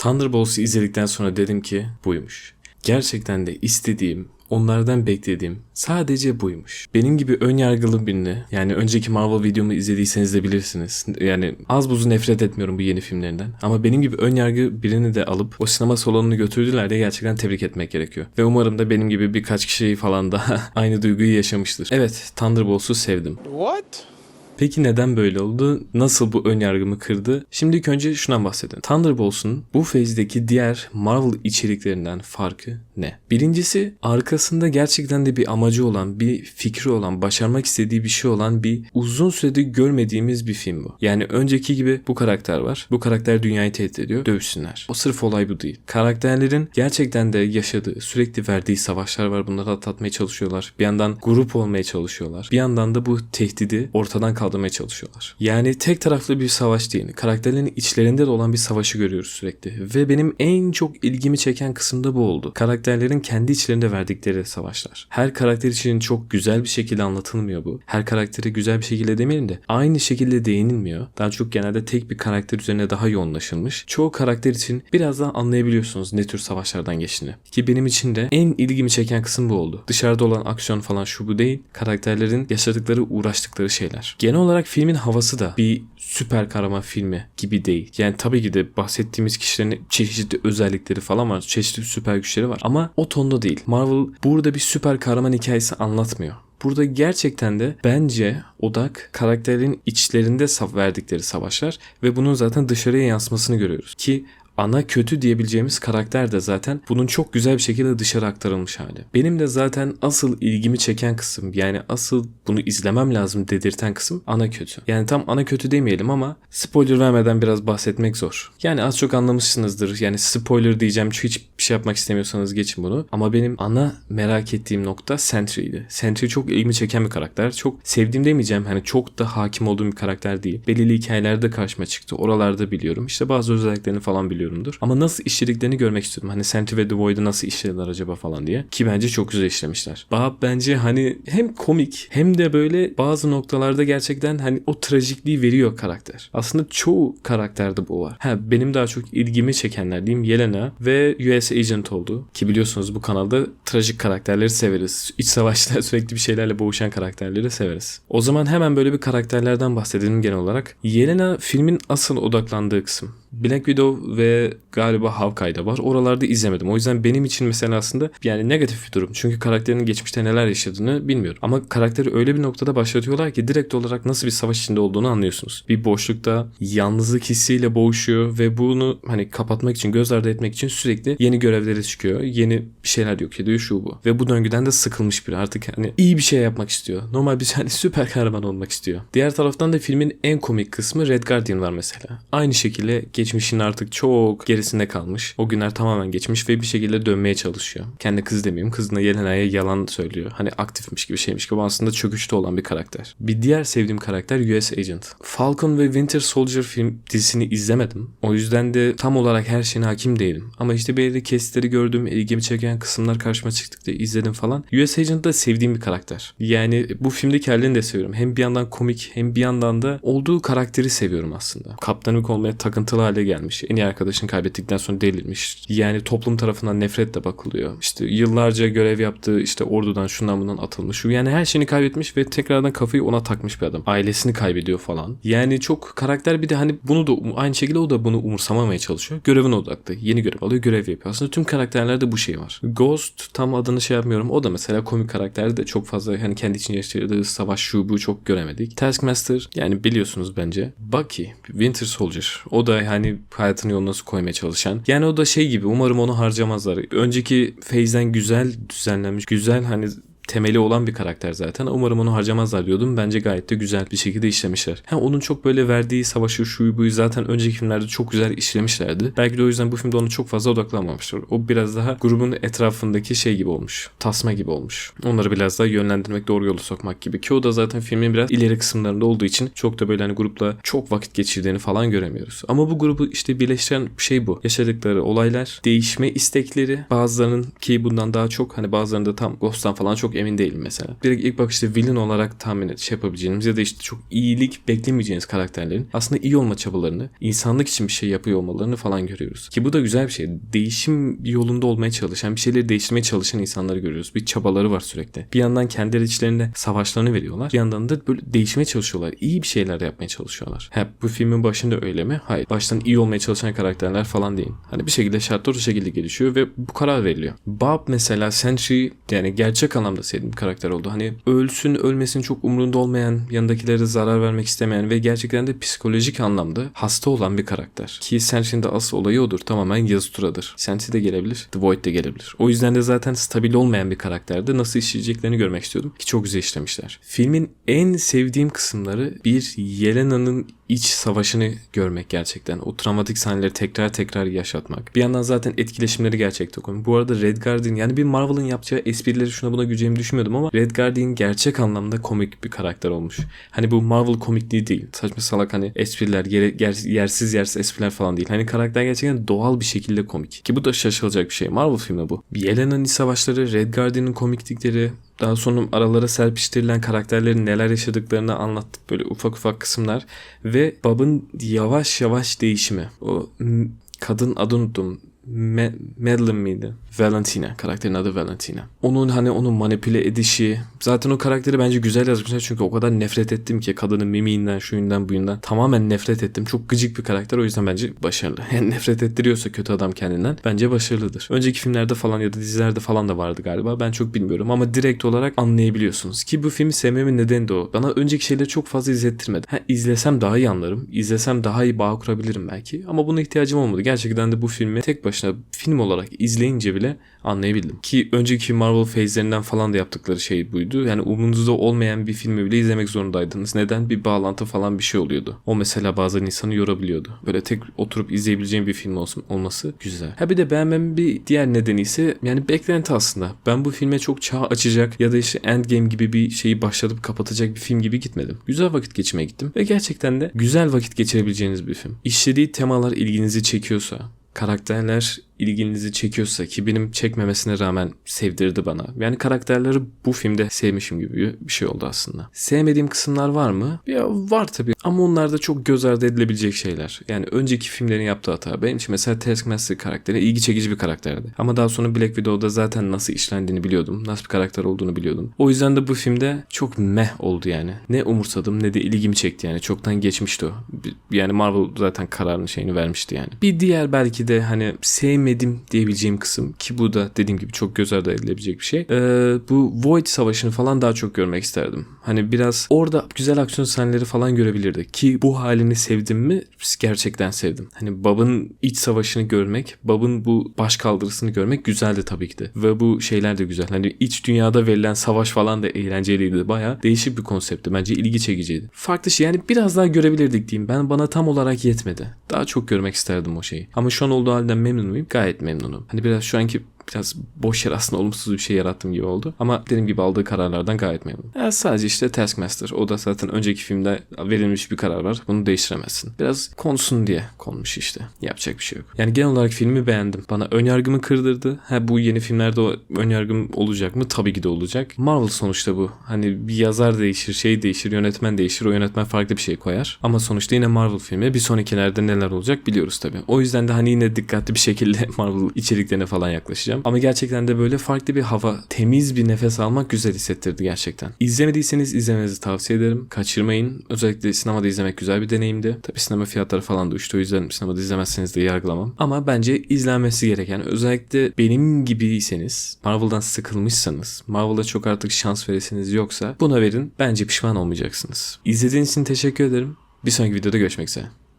Thunderbolts'u izledikten sonra dedim ki buymuş. Gerçekten de istediğim, onlardan beklediğim sadece buymuş. Benim gibi ön yargılı birini yani önceki Marvel videomu izlediyseniz de bilirsiniz. Yani az buzu nefret etmiyorum bu yeni filmlerinden. Ama benim gibi ön yargı birini de alıp o sinema salonunu götürdüler de gerçekten tebrik etmek gerekiyor. Ve umarım da benim gibi birkaç kişi falan da aynı duyguyu yaşamıştır. Evet Thunderbolts'u sevdim. What? Peki neden böyle oldu? Nasıl bu ön yargımı kırdı? Şimdi ilk önce şundan bahsedelim. Thunderbolts'un bu fezdeki diğer Marvel içeriklerinden farkı ne? Birincisi arkasında gerçekten de bir amacı olan, bir fikri olan, başarmak istediği bir şey olan bir uzun süredir görmediğimiz bir film bu. Yani önceki gibi bu karakter var. Bu karakter dünyayı tehdit ediyor. Dövüşsünler. O sırf olay bu değil. Karakterlerin gerçekten de yaşadığı, sürekli verdiği savaşlar var. Bunları atlatmaya çalışıyorlar. Bir yandan grup olmaya çalışıyorlar. Bir yandan da bu tehdidi ortadan kaldırmaya çalışıyorlar. Yani tek taraflı bir savaş değil. Karakterlerin içlerinde de olan bir savaşı görüyoruz sürekli. Ve benim en çok ilgimi çeken kısım da bu oldu. Karakterlerin kendi içlerinde verdikleri savaşlar. Her karakter için çok güzel bir şekilde anlatılmıyor bu. Her karakteri güzel bir şekilde demeyelim de aynı şekilde değinilmiyor. Daha çok genelde tek bir karakter üzerine daha yoğunlaşılmış. Çoğu karakter için biraz daha anlayabiliyorsunuz ne tür savaşlardan geçtiğini. Ki benim için de en ilgimi çeken kısım bu oldu. Dışarıda olan aksiyon falan şu bu değil. Karakterlerin yaşadıkları, uğraştıkları şeyler. Genel olarak filmin havası da bir süper kahraman filmi gibi değil. Yani tabii ki de bahsettiğimiz kişilerin çeşitli özellikleri falan var. Çeşitli süper güçleri var. Ama o tonda değil. Marvel burada bir süper kahraman hikayesi anlatmıyor. Burada gerçekten de bence odak karakterlerin içlerinde verdikleri savaşlar ve bunun zaten dışarıya yansımasını görüyoruz. Ki ana kötü diyebileceğimiz karakter de zaten bunun çok güzel bir şekilde dışarı aktarılmış hali. Benim de zaten asıl ilgimi çeken kısım yani asıl bunu izlemem lazım dedirten kısım ana kötü. Yani tam ana kötü demeyelim ama spoiler vermeden biraz bahsetmek zor. Yani az çok anlamışsınızdır. Yani spoiler diyeceğim hiç bir şey yapmak istemiyorsanız geçin bunu. Ama benim ana merak ettiğim nokta Sentry'ydi. Sentry çok ilgimi çeken bir karakter. Çok sevdiğim demeyeceğim. Hani çok da hakim olduğum bir karakter değil. Belirli hikayelerde karşıma çıktı. Oralarda biliyorum. İşte bazı özelliklerini falan biliyorumdur. Ama nasıl işlediklerini görmek istiyorum. Hani Sentry ve The Void'u nasıl işlediler acaba falan diye. Ki bence çok güzel işlemişler. Bob bence hani hem komik hem de böyle bazı noktalarda gerçekten hani o trajikliği veriyor karakter. Aslında çoğu karakterde bu var. Ha benim daha çok ilgimi çekenler diyeyim Yelena ve US Agent oldu. Ki biliyorsunuz bu kanalda trajik karakterleri severiz. İç savaşta sürekli bir şeylerle boğuşan karakterleri severiz. O zaman hemen böyle bir karakterlerden bahsedelim genel olarak. Yelena filmin asıl odaklandığı kısım. Black Widow ve galiba Hawkeye'da var. Oralarda izlemedim. O yüzden benim için mesela aslında yani negatif bir durum. Çünkü karakterin geçmişte neler yaşadığını bilmiyorum. Ama karakteri öyle bir noktada başlatıyorlar ki direkt olarak nasıl bir savaş içinde olduğunu anlıyorsunuz. Bir boşlukta yalnızlık hissiyle boğuşuyor ve bunu hani kapatmak için, göz ardı etmek için sürekli yeni görevlere çıkıyor. Yeni bir şeyler yok ediyor şu bu. Ve bu döngüden de sıkılmış biri. Artık hani iyi bir şey yapmak istiyor. Normal bir hani süper kahraman olmak istiyor. Diğer taraftan da filmin en komik kısmı Red Guardian var mesela. Aynı şekilde geçmişin artık çok gerisinde kalmış. O günler tamamen geçmiş ve bir şekilde dönmeye çalışıyor. Kendi kız demeyeyim. Kızına Yelena'ya yalan söylüyor. Hani aktifmiş gibi şeymiş gibi aslında çöküşte olan bir karakter. Bir diğer sevdiğim karakter US Agent. Falcon ve Winter Soldier film dizisini izlemedim. O yüzden de tam olarak her şeyine hakim değilim. Ama işte belirli kesitleri gördüm. ilgimi çeken kısımlar karşıma çıktıkça izledim falan. US Agent da sevdiğim bir karakter. Yani bu filmdeki halini de seviyorum. Hem bir yandan komik hem bir yandan da olduğu karakteri seviyorum aslında. Kaptanlık olmaya takıntılı hale gelmiş. En iyi arkadaşını kaybettikten sonra delirmiş. Yani toplum tarafından nefretle bakılıyor. İşte yıllarca görev yaptığı işte ordudan şundan bundan atılmış. Yani her şeyini kaybetmiş ve tekrardan kafayı ona takmış bir adam. Ailesini kaybediyor falan. Yani çok karakter bir de hani bunu da aynı şekilde o da bunu umursamamaya çalışıyor. Görevine odaklı. Yeni görev alıyor, görev yapıyor. Aslında tüm karakterlerde bu şey var. Ghost tam adını şey yapmıyorum. O da mesela komik karakter de çok fazla hani kendi için yaşadığı savaş şu bu çok göremedik. Taskmaster yani biliyorsunuz bence. Bucky, Winter Soldier. O da hani hayatını yoluna koymaya çalışan. Yani o da şey gibi umarım onu harcamazlar. Önceki Feyz'den güzel düzenlenmiş, güzel hani temeli olan bir karakter zaten. Umarım onu harcamazlar diyordum. Bence gayet de güzel bir şekilde işlemişler. Ha onun çok böyle verdiği savaşı şuyu buyu zaten önceki filmlerde çok güzel işlemişlerdi. Belki de o yüzden bu filmde onu çok fazla odaklanmamışlar. O biraz daha grubun etrafındaki şey gibi olmuş. Tasma gibi olmuş. Onları biraz daha yönlendirmek, doğru yolu sokmak gibi. Ki o da zaten filmin biraz ileri kısımlarında olduğu için çok da böyle hani grupla çok vakit geçirdiğini falan göremiyoruz. Ama bu grubu işte birleştiren şey bu. Yaşadıkları olaylar, değişme istekleri, bazılarının ki bundan daha çok hani bazılarında tam Ghost'tan falan çok emin değilim mesela. Direkt ilk bakışta villain olarak tahmin et, şey yapabileceğiniz ya da işte çok iyilik beklemeyeceğiniz karakterlerin aslında iyi olma çabalarını, insanlık için bir şey yapıyor olmalarını falan görüyoruz. Ki bu da güzel bir şey. Değişim yolunda olmaya çalışan, bir şeyleri değiştirmeye çalışan insanları görüyoruz. Bir çabaları var sürekli. Bir yandan kendileri içlerinde savaşlarını veriyorlar. Bir yandan da böyle değişmeye çalışıyorlar. İyi bir şeyler yapmaya çalışıyorlar. Hep bu filmin başında öyle mi? Hayır. Baştan iyi olmaya çalışan karakterler falan değil. Hani bir şekilde şartlar o şekilde gelişiyor ve bu karar veriliyor. Bob mesela Sentry yani gerçek anlamda sevdiğim bir karakter oldu. Hani ölsün ölmesin çok umurunda olmayan, yanındakilere zarar vermek istemeyen ve gerçekten de psikolojik anlamda hasta olan bir karakter. Ki Sentry'nin de asıl olayı odur. Tamamen yazı turadır. De gelebilir, The Void de gelebilir. O yüzden de zaten stabil olmayan bir karakterdi. Nasıl işleyeceklerini görmek istiyordum. Ki çok güzel işlemişler. Filmin en sevdiğim kısımları bir Yelena'nın iç savaşını görmek gerçekten. O travmatik sahneleri tekrar tekrar yaşatmak. Bir yandan zaten etkileşimleri gerçekten komik. Bu arada Red Guardian yani bir Marvel'ın yapacağı esprileri şuna buna güleceğimi düşünmüyordum ama Red Guardian gerçek anlamda komik bir karakter olmuş. Hani bu Marvel komikliği değil. Saçma salak hani espriler, yere, yer- yersiz yersiz espriler falan değil. Hani karakter gerçekten doğal bir şekilde komik. Ki bu da şaşılacak bir şey. Marvel filmi bu. Yelena'nın iç savaşları, Red Guardian'ın komiklikleri, daha sonra aralara serpiştirilen karakterlerin neler yaşadıklarını anlattık böyle ufak ufak kısımlar ve Bob'ın yavaş yavaş değişimi. O kadın adını unuttum. Me- Madeline miydi? Valentina. Karakterin adı Valentina. Onun hani onu manipüle edişi. Zaten o karakteri bence güzel yazmışlar çünkü o kadar nefret ettim ki kadının mimiğinden, şuyundan, buyundan. Tamamen nefret ettim. Çok gıcık bir karakter o yüzden bence başarılı. Yani nefret ettiriyorsa kötü adam kendinden bence başarılıdır. Önceki filmlerde falan ya da dizilerde falan da vardı galiba. Ben çok bilmiyorum ama direkt olarak anlayabiliyorsunuz. Ki bu filmi sevmemin nedeni de o. Bana önceki şeyleri çok fazla izlettirmedi. Ha, izlesem daha iyi anlarım. İzlesem daha iyi bağ kurabilirim belki. Ama buna ihtiyacım olmadı. Gerçekten de bu filmi tek başına film olarak izleyince bile anlayabildim. Ki önceki Marvel phase'lerinden falan da yaptıkları şey buydu. Yani umurunuzda olmayan bir filmi bile izlemek zorundaydınız. Neden? Bir bağlantı falan bir şey oluyordu. O mesela bazen insanı yorabiliyordu. Böyle tek oturup izleyebileceğim bir film olsun, olması güzel. Ha bir de beğenmemin bir diğer nedeni ise yani beklenti aslında. Ben bu filme çok çağ açacak ya da işte Endgame gibi bir şeyi başlatıp kapatacak bir film gibi gitmedim. Güzel vakit geçirmeye gittim ve gerçekten de güzel vakit geçirebileceğiniz bir film. İşlediği temalar ilginizi çekiyorsa, karakterler ilginizi çekiyorsa ki benim çekmemesine rağmen sevdirdi bana. Yani karakterleri bu filmde sevmişim gibi bir şey oldu aslında. Sevmediğim kısımlar var mı? Ya var tabii ama onlar da çok göz ardı edilebilecek şeyler. Yani önceki filmlerin yaptığı hata. Benim için mesela Taskmaster karakteri ilgi çekici bir karakterdi. Ama daha sonra Black Widow'da zaten nasıl işlendiğini biliyordum. Nasıl bir karakter olduğunu biliyordum. O yüzden de bu filmde çok meh oldu yani. Ne umursadım ne de ilgimi çekti yani. Çoktan geçmişti o. Yani Marvel zaten kararını şeyini vermişti yani. Bir diğer belki de hani sevmediğim diyebileceğim kısım ki bu da dediğim gibi çok göz ardı edilebilecek bir şey. Ee, bu Void savaşını falan daha çok görmek isterdim. Hani biraz orada güzel aksiyon sahneleri falan görebilirdik. Ki bu halini sevdim mi? Gerçekten sevdim. Hani Bob'ın iç savaşını görmek, Bob'ın bu baş kaldırısını görmek güzeldi tabii ki de. Ve bu şeyler de güzel. Hani iç dünyada verilen savaş falan da eğlenceliydi. Baya değişik bir konseptti. Bence ilgi çekiciydi. Farklı şey yani biraz daha görebilirdik diyeyim. Ben bana tam olarak yetmedi. Daha çok görmek isterdim o şeyi. Ama şu an olduğu halden memnun muyum? Gayet memnunum. Hani biraz şu anki biraz boş yer aslında olumsuz bir şey yarattığım gibi oldu. Ama dediğim gibi aldığı kararlardan gayet memnunum. Ya sadece işte Taskmaster. O da zaten önceki filmde verilmiş bir karar var. Bunu değiştiremezsin. Biraz konsun diye konmuş işte. Yapacak bir şey yok. Yani genel olarak filmi beğendim. Bana önyargımı kırdırdı. Ha bu yeni filmlerde o önyargım olacak mı? Tabii ki de olacak. Marvel sonuçta bu. Hani bir yazar değişir, şey değişir, yönetmen değişir. O yönetmen farklı bir şey koyar. Ama sonuçta yine Marvel filmi. Bir sonrakilerde neler olacak biliyoruz tabii. O yüzden de hani yine dikkatli bir şekilde Marvel içeriklerine falan yaklaşacağım. Ama gerçekten de böyle farklı bir hava, temiz bir nefes almak güzel hissettirdi gerçekten. İzlemediyseniz izlemenizi tavsiye ederim. Kaçırmayın. Özellikle sinemada izlemek güzel bir deneyimdi. Tabii sinema fiyatları falan da uçtu. O yüzden sinemada izlemezseniz de yargılamam. Ama bence izlenmesi gereken özellikle benim gibiyseniz, Marvel'dan sıkılmışsanız, Marvel'a çok artık şans veresiniz yoksa buna verin. Bence pişman olmayacaksınız. İzlediğiniz için teşekkür ederim. Bir sonraki videoda görüşmek üzere.